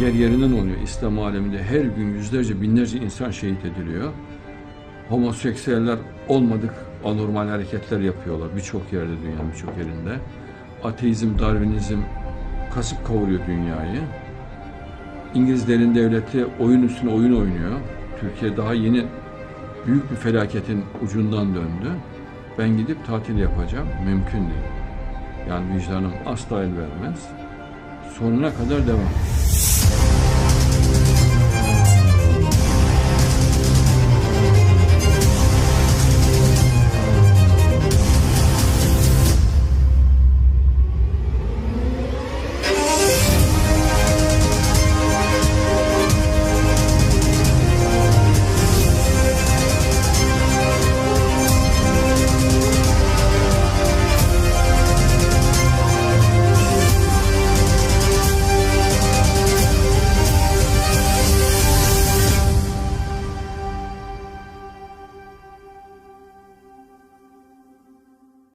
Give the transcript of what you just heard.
yer yerinden oluyor İslam aleminde. Her gün yüzlerce, binlerce insan şehit ediliyor. Homoseksüeller olmadık anormal hareketler yapıyorlar birçok yerde dünyanın birçok yerinde. Ateizm, Darwinizm kasıp kavuruyor dünyayı. İngilizlerin devleti oyun üstüne oyun oynuyor. Türkiye daha yeni büyük bir felaketin ucundan döndü. Ben gidip tatil yapacağım. Mümkün değil. Yani vicdanım asla el vermez. Sonuna kadar devam.